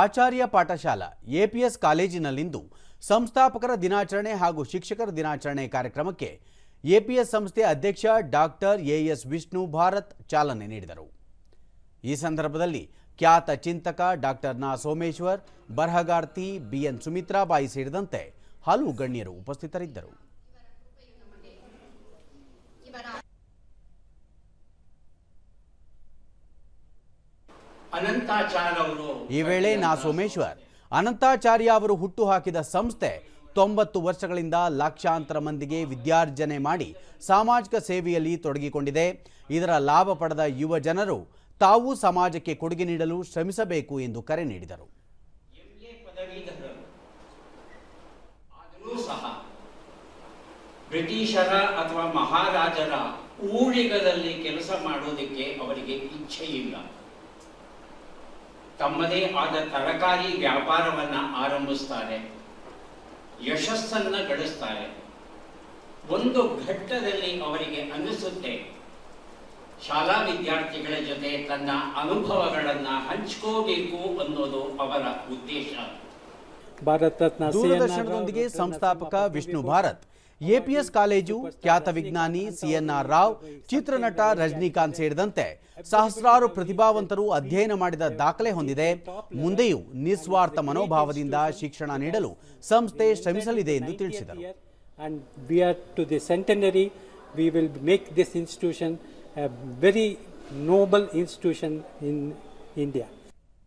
ಆಚಾರ್ಯ Pathshala, APS ಕಾಲೇಜಿನಲ್ಲಿಂದು ಸಂಸ್ಥಾಪಕರ ದಿನಾಚರಣೆ ಹಾಗೂ ಶಿಕ್ಷಕರ ದಿನಾಚರಣೆ ಕಾರ್ಯಕ್ರಮಕ್ಕೆ ಎಪಿಎಸ್ ಸಂಸ್ಥೆ ಅಧ್ಯಕ್ಷ ಡಾಕ್ಟರ್ ಎಎಸ್ ವಿಷ್ಣು ಭಾರತ್ ಚಾಲನೆ ನೀಡಿದರು. ಈ ಸಂದರ್ಭದಲ್ಲಿ ಖ್ಯಾತ ಚಿಂತಕ ಡಾಕ್ಟರ್ ನಾ ಸೋಮೇಶ್ವರ್, ಬರಹಗಾರ್ತಿ ಬಿಎನ್ ಸುಮಿತ್ರಾಬಾಯಿ ಸೇರಿದಂತೆ ಹಲವು ಗಣ್ಯರು ಉಪಸ್ಥಿತರಿದ್ದರು. ಈ ವೇಳೆ ನಾ ಸೋಮೇಶ್ವರ್ ಅನಂತಾಚಾರ್ಯ ಅವರು ಹುಟ್ಟು ಹಾಕಿದ ಸಂಸ್ಥೆ ತೊಂಬತ್ತು ವರ್ಷಗಳಿಂದ ಲಕ್ಷಾಂತರ ಮಂದಿಗೆ ವಿದ್ಯಾರ್ಜನೆ ಮಾಡಿ ಸಾಮಾಜಿಕ ಸೇವೆಯಲ್ಲಿ ತೊಡಗಿಕೊಂಡಿದೆ. ಇದರ ಲಾಭ ಪಡೆದ ಯುವ ಜನರು ತಾವು ಸಮಾಜಕ್ಕೆ ಕೊಡುಗೆ ನೀಡಲು ಶ್ರಮಿಸಬೇಕು ಎಂದು ಕರೆ ನೀಡಿದರು. ಬ್ರಿಟಿಷರ ಅಥವಾ ಮಹಾರಾಜರ ಊಳಿಗದಲ್ಲಿ ಕೆಲಸ ಮಾಡುವುದಕ್ಕೆ ಅವರಿಗೆ ಇಚ್ಛೆ ಇಲ್ಲ ತಮ್ಮದೇ ಆದ ತರಕಾರಿ ವ್ಯಾಪಾರವನ್ನ ಆರಂಭಿಸ್ತಾರೆ ಯಶಸ್ಸನ್ನ ಗಳಿಸ್ತಾರೆ. ಒಂದು ಘಟ್ಟದಲ್ಲಿ ಅವರಿಗೆ ಅನ್ನಿಸುತ್ತೆ ಶಾಲಾ ವಿದ್ಯಾರ್ಥಿಗಳ ಜೊತೆ ತನ್ನ ಅನುಭವಗಳನ್ನ ಹಂಚ್ಕೋಬೇಕು ಅನ್ನೋದು ಅವರ ಉದ್ದೇಶ. ಭಾರತ ರತ್ನ ದೂರದರ್ಶನದೊಂದಿಗೆ ಸಂಸ್ಥಾಪಕ ವಿಷ್ಣು ಭಾರತ್. ಎಪಿಎಸ್ ಕಾಲೇಜು ಖ್ಯಾತ ವಿಜ್ಞಾನಿ ಸಿಎನ್ಆರ್ ರಾವ್, ಚಿತ್ರನಟ ರಜನಿಕಾಂತ್ ಸೇರಿದಂತೆ ಸಹಸ್ರಾರು ಪ್ರತಿಭಾವಂತರು ಅಧ್ಯಯನ ಮಾಡಿದ ದಾಖಲೆ ಹೊಂದಿದೆ. ಮುಂದೆಯೂ ನಿಸ್ವಾರ್ಥ ಮನೋಭಾವದಿಂದ ಶಿಕ್ಷಣ ನೀಡಲು ಸಂಸ್ಥೆ ಶ್ರಮಿಸಲಿದೆ ಎಂದು ತಿಳಿಸಿದರು. Very noble institution in the